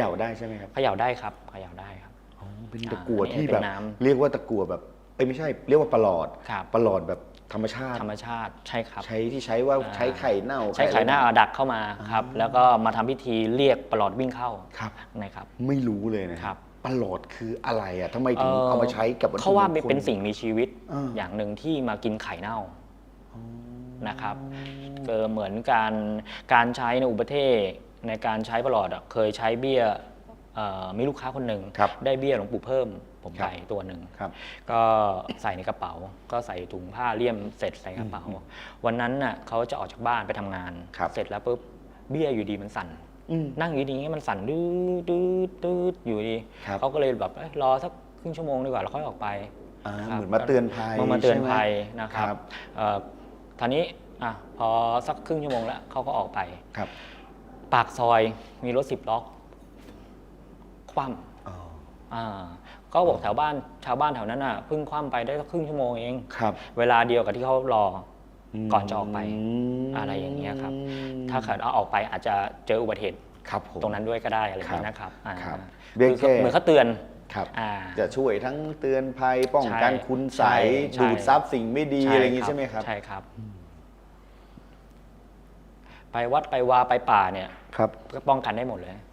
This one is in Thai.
ย่าได้ใช่ไหมครับเขย่าได้ครับเขย่าได้ครับ อ๋อเป็นตะกั่วอ่าที่เป็นแบบน้ำ เรียกว่าตะกั่วแบบเอ้ยไม่ใช่ เรียกว่าประหลอดครับประหลอดแบบธรรมชาติ ธรรมชาติใช่ครับ ใช้ที่ใช้ว่าอ่า ใช้ไข่เน่าใช้ไข่หน้าอะเอารดักเข้ามาครับ แล้วก็มาทำพิธีเรียกประหลอดวิ่งเข้าครับ นะครับ ไม่รู้เลยนะครับประหลอดคืออะไรอะทำไมถึงเอามาใช้กับวัตถุเขาว่ามงคล เป็นสิ่งมีชีวิตอ่า อย่างหนึ่งที่มากินไข่เน่านะครับเออเหมือนการการใช้ในอุปเทศ ในการใช้ประหลอดอะเคยใช้เบี้ยเอ่อมีลูกค้าคนหนึ่งครับได้เบี้ยหลวงปู่เพิ่ม ผมครับไปตัวหนึ่งครับก็ใส่ในกระเป๋า ก็ใส่ถุงผ้าเลี่ยมเสร็จใส่กระเป๋า วันนั้นน่ะเขาจะออกจากบ้านไปทำงาน ครับ เสร็จแล้วปุ๊บเบี้ยอยู่ดีมันสั่น อืม นั่งอยู่ดีๆมันสั่นดื้อดื้อดื้ออยู่ดีครับ เขาก็เลยแบบเอ้ยรอสักครึ่งชั่วโมงดีกว่าแล้วค่อยออกไป อ่าครับ เหมือนมาเตือนภัยมามาเตือนใช่ไหมภัยนะครับครับ เอ่อทีนี้อะพอสักครึ่งชั่วโมงแล้วเขาก็ออกไป ครับ ปากซอยมีรถสิบล้อคว่ำอ๋ออ่าก็บอกแถวบ้านชาวบ้านแถวนั้นน่ะเพิ่งคว่ำไปได้สักครึ่งชั่วโมงเอง ครับเวลาเดียวกับที่เขารออมก่อนจะออกไปมอะไรอย่างเงี้ยครับ ถ้าเกิดเอาออกไปอาจจะเจออุบัติเหตุครับผม ตรงนั้นด้วยก็ได้อะไรอย่างเงี้ยนะครับอ่าครับคือเบี้ยแก้ เหมือนเขาเตือนครับ อ่า จะช่วยทั้งเตือนภัยป้องกันใช่คุณใสใช่ใช่ดูดซับสิ่งไม่ดีอะไรอย่างงี้ใช่ไหมครับ ใช่ครับ ไปวัดไปวาไปป่าเนี่ยครับก็ป้องกันได้หมดเลย